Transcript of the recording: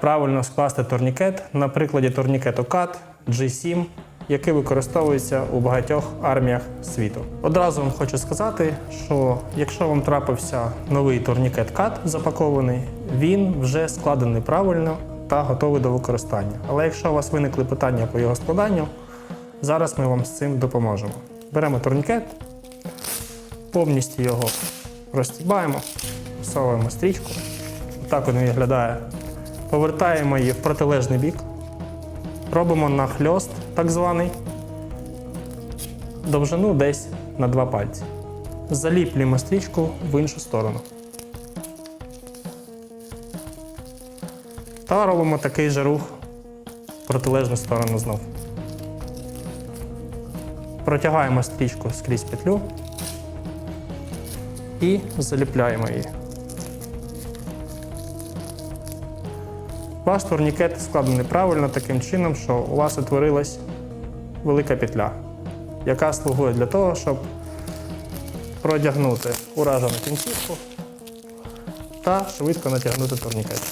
правильно скласти турнікет на прикладі турнікету CAT G7, який використовується у багатьох арміях світу. Одразу вам хочу сказати, що якщо вам трапився новий турнікет CAT запакований, він вже складений правильно та готовий до використання. Але якщо у вас виникли питання по його складанню, зараз ми вам з цим допоможемо. Беремо турнікет, повністю його розстібаємо, всовуємо стрічку. Так він виглядає. Повертаємо її в протилежний бік. Робимо нахльост, так званий, довжину десь на два пальці. Заліплюємо стрічку в іншу сторону. Та робимо такий же рух в протилежну сторону знов. Протягаємо стрічку скрізь петлю і заліпляємо її. Ваш турнікет складений правильно таким чином, що у вас утворилась велика петля, яка слугує для того, щоб продягнути уражену кінцівку та швидко натягнути турнікет.